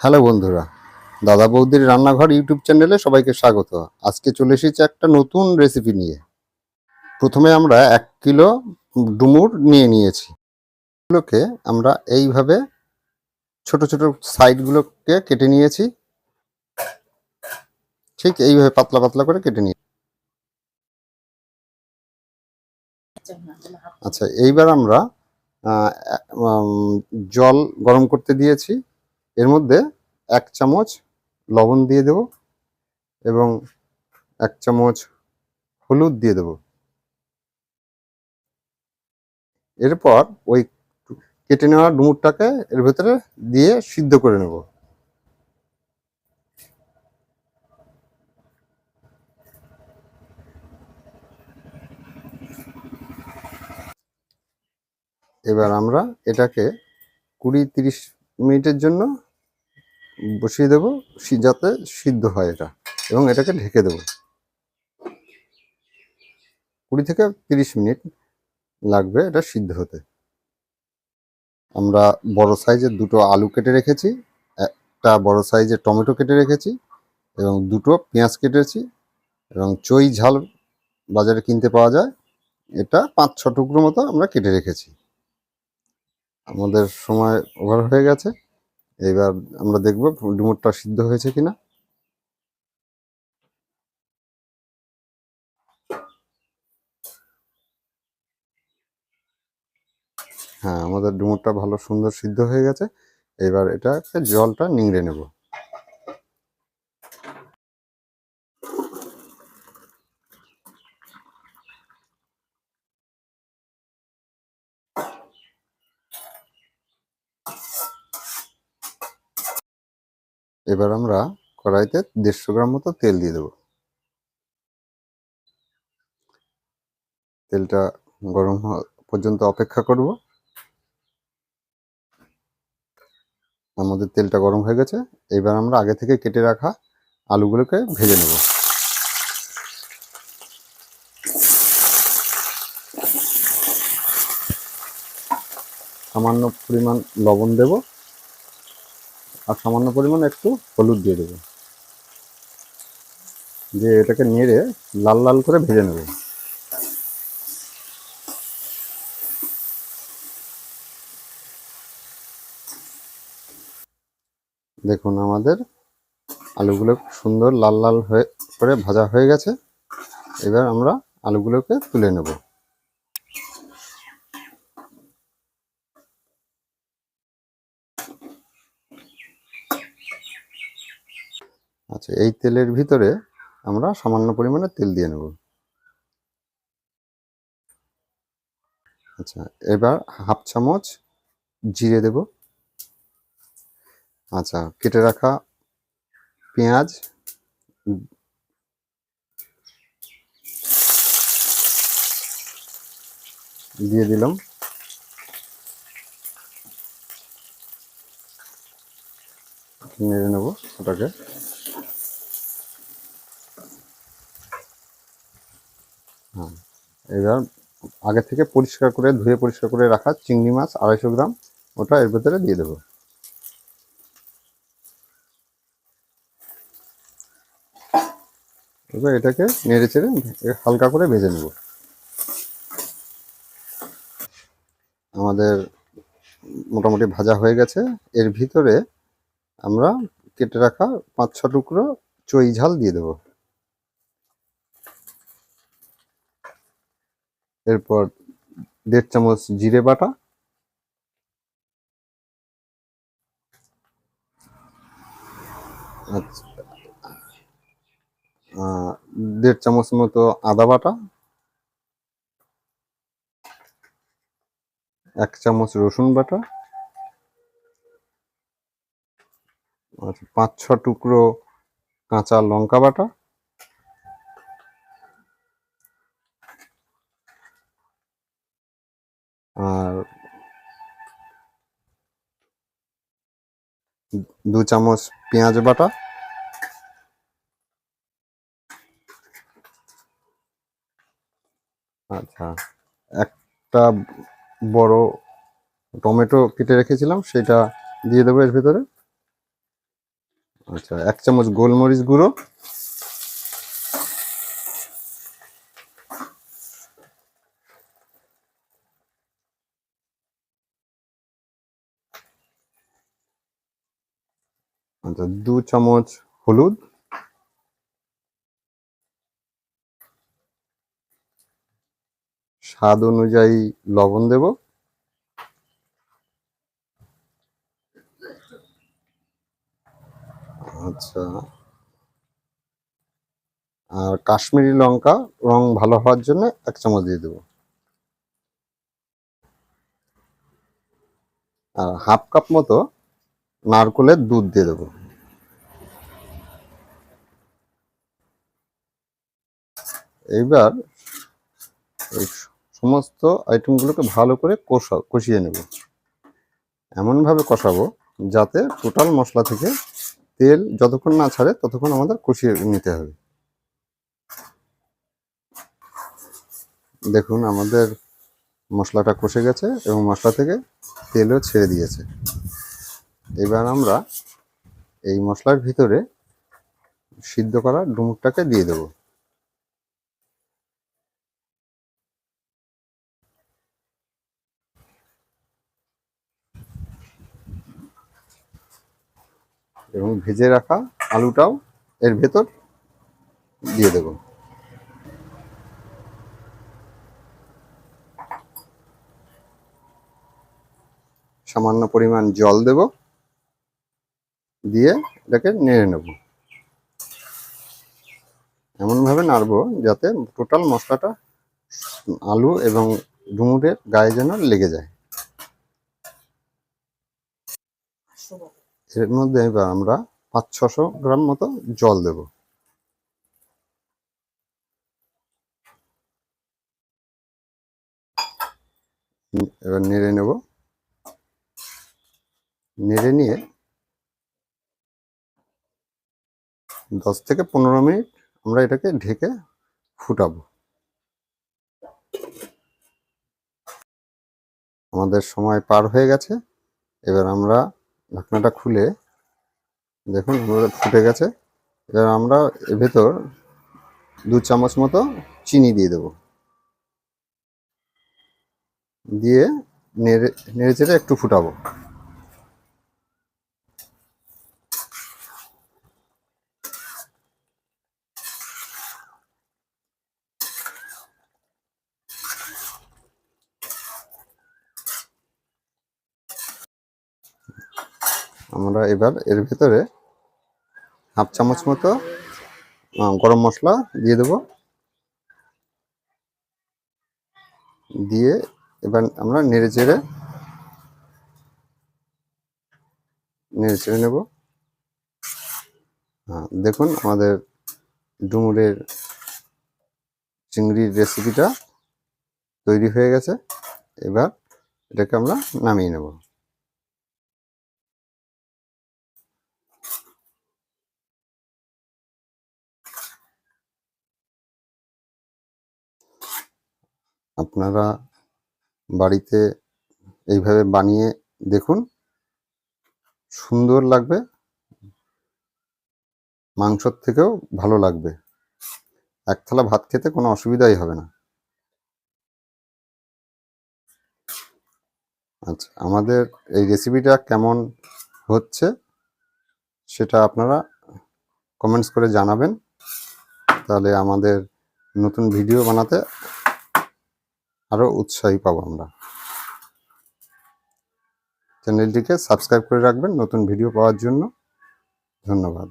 Hello বন্ধুরা, দাদা বৌদির রান্নাঘর ইউটিউব চ্যানেলে সবাইকে স্বাগত। আজকে চলে এসেছি একটা নতুন রেসিপি নিয়ে। প্রথমে আমরা এক কিলো ডুমুর নিয়ে নিয়েছি। এগুলোকে আমরা এইভাবে ছোট ছোট সাইডগুলোকে কেটে নিয়েছি। ঠিক এইভাবে পাতলা পাতলা করে কেটে নিয়ে আচ্ছা এইবার আমরা জল গরম করতে দিয়েছি। এর মধ্যে এক চামচ লবণ দিয়ে দেব এবং এক চামচ হলুদ দিয়ে দেব। এরপর ওই কেটে নেওয়া ডুমুরটাকে এর ভেতরে দিয়ে সিদ্ধ করে নেব। এবার আমরা এটাকে কুড়ি তিরিশ মিনিটের জন্য বসিয়ে দেবো যাতে সিদ্ধ হয় এটা, এবং এটাকে ঢেকে দেবো। কুড়ি থেকে তিরিশ মিনিট লাগবে এটা সিদ্ধ হতে। আমরা বড় সাইজের দুটো আলু কেটে রেখেছি, একটা বড় সাইজের টমেটো কেটে রেখেছি, এবং দুটো পেঁয়াজ কেটেছি, এবং চই ঝাল বাজারে কিনতে পাওয়া যায়, এটা পাঁচ ছ টুকরো মতো আমরা কেটে রেখেছি। আমাদের সময় ওভার হয়ে গেছে। এবার আমরা দেখব ডুমুরটা সিদ্ধ হয়েছে কিনা। হ্যাঁ আমাদের ডুমুরটা ভালো সুন্দর সিদ্ধ হয়ে গেছে। এবার এটাকে জলটা নিংড়ে নেব। এবার আমরা কড়াইতে দেড়শো গ্রাম মতো তেল দিয়ে দেবো। তেলটা গরম পর্যন্ত অপেক্ষা করব। আমাদের তেলটা গরম হয়ে গেছে। এবার আমরা আগে থেকে কেটে রাখা আলুগুলোকে ভেজে নেব। সামান্য পরিমাণ লবণ দেব। আর সামান্য পরিমাণ একটু হলুদ দিয়ে দেবো। দিয়ে এটাকে নেড়ে লাল লাল করে ভেজে নেব। দেখুন আমাদের আলুগুলো সুন্দর লাল লাল হয়ে করে ভাজা হয়ে গেছে। এবার আমরা আলুগুলোকে তুলে নেব। আচ্ছা এই তেলের ভিতরে আমরা সামান্য পরিমাণে তেল দিয়ে নেব। আচ্ছা এবার হাফ চামচ জিরে দেব। আচ্ছা কেটে রাখা পেঁয়াজ। দিয়ে দিলাম। নেড়ে নেব ওটাকে। এবার আগে থেকে পরিষ্কার করে, ধুয়ে পরিষ্কার করে রাখা চিংড়ি মাছ আড়াইশো গ্রাম, ওটা এর ভেতরে দিয়ে দেবো। এবার এটাকে নেড়ে চেড়ে হালকা করে ভেজে নেব। আমাদের মোটামুটি ভাজা হয়ে গেছে। এর ভিতরে আমরা কেটে রাখা পাঁচ ছ টুকরো চই ঝাল দিয়ে দেব। এরপর দেড় চামচ জিরে বাটা আচ্ছা দেড় চামচ মতো আদা বাটা, এক চামচ রসুন বাটা পাঁচ ছ টুকরো কাঁচা লঙ্কা বাটা দু চামচ পেঁয়াজ বাটা। আচ্ছা একটা বড় টমেটো কেটে রেখেছিলাম, সেটা দিয়ে দেবো এর ভিতরে। আচ্ছা এক চামচ গোলমরিচ গুঁড়ো। আচ্ছা দু চামচ হলুদ। স্বাদ অনুযায়ী লবণ দেব। আচ্ছা। আর কাশ্মীরি লঙ্কা, রং ভালো হওয়ার জন্য এক চামচ দিয়ে দেবো। আর হাফ কাপ মতো নারকোলের দুধ দিয়ে দেবো। এইবার এই সমস্ত আইটেমগুলোকে ভালো করে কষা, কষিয়ে নেব। এমনভাবে কষাবো যাতে টোটাল মশলা থেকে তেল যতক্ষণ না ছাড়ে ততক্ষণ আমাদের কষিয়ে নিতে হবে। দেখুন আমাদের মশলাটা কষে গেছে এবং মশলা থেকে তেলও ছেড়ে দিয়েছে। এবার আমরা এই মশলার ভিতরে সিদ্ধ করা ডুমুরটাকে দিয়ে দেব। এবং ভেজে রাখা আলুটাও এর ভেতর দিয়ে দেব। সামান্য পরিমাণ জল দেব। দিয়ে এটাকে নেড়ে নেব। এমনভাবে নাড়বো যাতে টোটাল মশলাটা আলু এবং ডুমুরের গায়ে যেন লেগে যায়। এর মধ্যে এবার আমরা পাঁচ ছশো গ্রাম মতো জল দেব। এবার নেড়ে নেব। নেড়ে নিয়ে দশ থেকে পনেরো মিনিট আমরা এটাকে ঢেকে ফুটাবো। আমাদের সময় পার হয়ে গেছে। এবার আমরা ঢাকনাটা খুলে দেখুন ফুটে গেছে। এবার আমরা এর ভেতর দু চামচ মতো চিনি দিয়ে দেব। দিয়ে নেড়ে নেড়ে চেড়ে একটু ফুটাবো। আমরা এবার এর ভেতরে হাফ চামচ মতো গরম মশলা দিয়ে দেব। দিয়ে এবার আমরা নেড়ে চেড়ে নেড়ে চেড়ে নেব। দেখুন আমাদের ডুমুরের চিংড়ির রেসিপিটা তৈরি হয়ে গেছে। এবার এটাকে আমরা নামিয়ে নেব। আপনারা বাড়িতে এইভাবে বানিয়ে দেখুন। সুন্দর লাগবে। মাংসর থেকেও ভালো লাগবে। এক থালা ভাত খেতে কোনো অসুবিধাই হবে না। আচ্ছা আমাদের এই রেসিপিটা কেমন হচ্ছে সেটা আপনারা কমেন্টস করে জানাবেন। তাহলে আমাদের নতুন ভিডিও বানাতে আরও উৎসাহী পাবো আমরা। চ্যানেলটিকে সাবস্ক্রাইব করে রাখবেন নতুন ভিডিও পাওয়ার জন্য। ধন্যবাদ।